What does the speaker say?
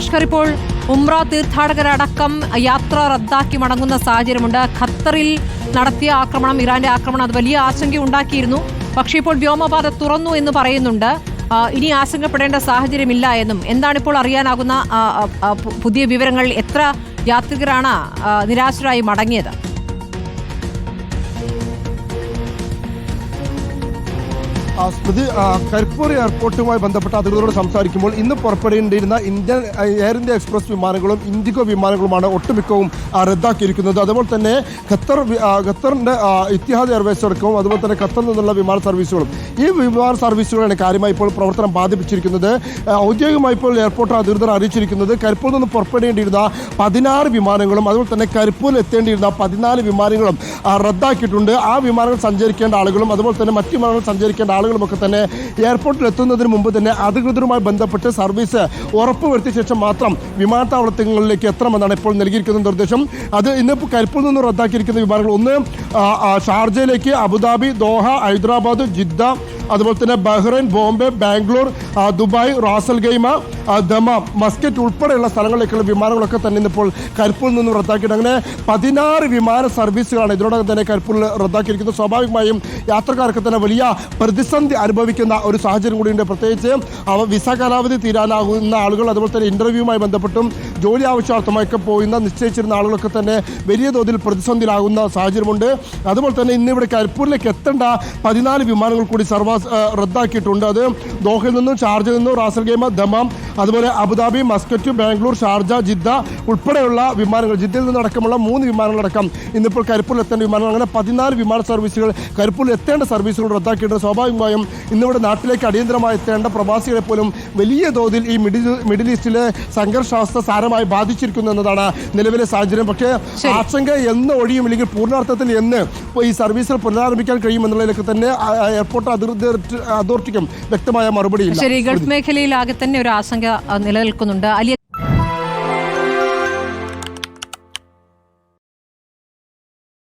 അഷ്കർ ഇപ്പോൾ ഉംറ തീർത്ഥാടകരടക്കം യാത്ര റദ്ദാക്കി മടങ്ങുന്ന സാഹചര്യമുണ്ട്. ഖത്തറിൽ നടത്തിയ ആക്രമണം ഇറാന്റെ ആക്രമണം അത് വലിയ ആശങ്ക ഉണ്ടാക്കിയിരുന്നു പക്ഷേ ഇപ്പോൾ വ്യോമപാത തുറന്നു എന്ന് പറയുന്നുണ്ട്. ഇനി ആശങ്കപ്പെടേണ്ട സാഹചര്യമില്ല എന്നും. എന്താണ് ഇപ്പോൾ അറിയാനാകുന്ന പുതിയ വിവരങ്ങൾ? എത്ര യാത്രികരാണ് നിരാശരായി മടങ്ങിയത്? സ്മൃതി കരിപ്പൂർ എയർപോർട്ടുമായി ബന്ധപ്പെട്ട അധികൃതരോട് സംസാരിക്കുമ്പോൾ ഇന്ന് പുറപ്പെടേണ്ടിയിരുന്ന ഇന്ത്യൻ എയർ ഇന്ത്യ എക്സ്പ്രസ് വിമാനങ്ങളും ഇൻഡിഗോ വിമാനങ്ങളുമാണ് ഒട്ടുമിക്കവും റദ്ദാക്കിയിരിക്കുന്നത്. അതുപോലെ തന്നെ ഖത്തർ ഖത്തറിന്റെ ഇത്തിഹാദ് എയർവേസ് അടക്കവും അതുപോലെ തന്നെ ഖത്തറിൽ നിന്നുള്ള വിമാന സർവീസുകളും. ഈ വിമാന സർവീസുകളാണ് കാര്യമായി ഇപ്പോൾ പ്രവർത്തനം ബാധിപ്പിച്ചിരിക്കുന്നത്. ഔദ്യോഗികമായി ഇപ്പോൾ എയർപോർട്ട് അധികൃതർ അറിയിച്ചിരിക്കുന്നത് കരിപ്പൂരിൽ നിന്ന് പുറപ്പെടേണ്ടിയിരുന്ന പതിനാറ് വിമാനങ്ങളും അതുപോലെ തന്നെ കരിപ്പൂരിൽ എത്തേണ്ടിയിരുന്ന പതിനാല് വിമാനങ്ങളും റദ്ദാക്കിയിട്ടുണ്ട്. ആ വിമാനങ്ങൾ സഞ്ചരിക്കേണ്ട ആളുകളും അതുപോലെ തന്നെ മറ്റു വിമാനങ്ങൾ സഞ്ചരിക്കേണ്ട ആളുകളും ഒക്കെ തന്നെ എയർപോർട്ടിൽ എത്തുന്നതിന് മുമ്പ് തന്നെ അധികൃതരുമായി ബന്ധപ്പെട്ട് സർവീസ് ഉറപ്പുവരുത്തിയ ശേഷം മാത്രം വിമാനത്താവളങ്ങളിലേക്ക് എത്തണമെന്നാണ് ഇപ്പോൾ നൽകിയിരിക്കുന്ന നിർദ്ദേശം. അത് ഇന്നിപ്പോൾ കരിപ്പൂരിൽ നിന്ന് റദ്ദാക്കിയിരിക്കുന്ന വിമാനങ്ങൾ ഒന്ന് ഷാർജയിലേക്ക് Abu Dhabi Doha Hyderabad Jeddah അതുപോലെ തന്നെ Bahrain Bombay Bangalore Dubai Ras Al Khaimah Dammam Muscat ഉൾപ്പെടെയുള്ള സ്ഥലങ്ങളിലേക്കുള്ള വിമാനങ്ങളൊക്കെ തന്നെ ഇന്നിപ്പോൾ കരിപ്പൂരിൽ നിന്നും റദ്ദാക്കിയിട്ട് അങ്ങനെ പതിനാറ് വിമാന സർവീസുകളാണ് ഇതിനോടകം തന്നെ കരിപ്പൂരിൽ റദ്ദാക്കിയിരിക്കുന്നത്. സ്വാഭാവികമായും യാത്രക്കാർക്ക് തന്നെ വലിയ പ്രതിസന്ധി അനുഭവിക്കുന്ന ഒരു സാഹചര്യം കൂടിയുണ്ട്. പ്രത്യേകിച്ച് അവ വിസ കാലാവധി തീരാനാകുന്ന ആളുകൾ അതുപോലെ തന്നെ ഇന്റർവ്യൂവുമായി ബന്ധപ്പെട്ടും ജോലി ആവശ്യാർത്ഥമായൊക്കെ പോകുന്ന നിശ്ചയിച്ചിരുന്ന ആളുകളൊക്കെ തന്നെ വലിയ തോതിൽ പ്രതിസന്ധിയിലാകുന്ന സാഹചര്യമുണ്ട്. അതുപോലെ തന്നെ ഇന്ന് ഇവിടെ കരിപ്പൂരിലേക്ക് എത്തേണ്ട പതിനാല് വിമാനങ്ങൾ കൂടി സർവാസ് ആ, റദ്ദാക്കിയിട്ടുണ്ട്. അത് ദോഹയിൽ നിന്നും ഷാർജയിൽ നിന്നും റാസൽ ഗൈമ ദമാം അതുപോലെ Abu Dhabi Muscat Bangalore Sharjah Jeddah ഉൾപ്പെടെയുള്ള വിമാനങ്ങൾ ജിദ്ദയിൽ നിന്നടക്കമുള്ള മൂന്ന് വിമാനങ്ങളടക്കം ഇന്നിപ്പോൾ കരിപ്പൂരിൽ എത്തേണ്ട വിമാനങ്ങൾ. അങ്ങനെ പതിനാല് വിമാന സർവീസുകൾ കരിപ്പൂരിൽ എത്തേണ്ട സർവീസുകൾ റദ്ദാക്കിയിട്ടുണ്ട്. സ്വാഭാവികമായും ഇന്നിവിടെ നാട്ടിലേക്ക് അടിയന്തരമായി എത്തേണ്ട പ്രവാസികളെ പോലും വലിയ തോതിൽ ഈ മിഡിൽ മിഡിൽ ഈസ്റ്റിലെ സംഘർഷാവസ്ഥ സാരമായി ബാധിച്ചിരിക്കുന്നു എന്നതാണ് നിലവിലെ സാഹചര്യം. പക്ഷേ. ആശങ്ക എന്ന് ഒഴിയും അല്ലെങ്കിൽ പൂർണാർത്ഥത്തിൽ എന്ന് ഈ സർവീസുകൾ പുനരാരംഭിക്കാൻ കഴിയുമെന്നുള്ളതിലൊക്കെ തന്നെ ആ- ആ എയർപോർട്ട് അതോറിറ്റിക്കും വ്യക്തമായ മറുപടി ശരി ഗൾഫ് മേഖലയിൽ ആകെ തന്നെ ഒരു ആശങ്ക നിലനിൽക്കുന്നുണ്ട്. അലിയ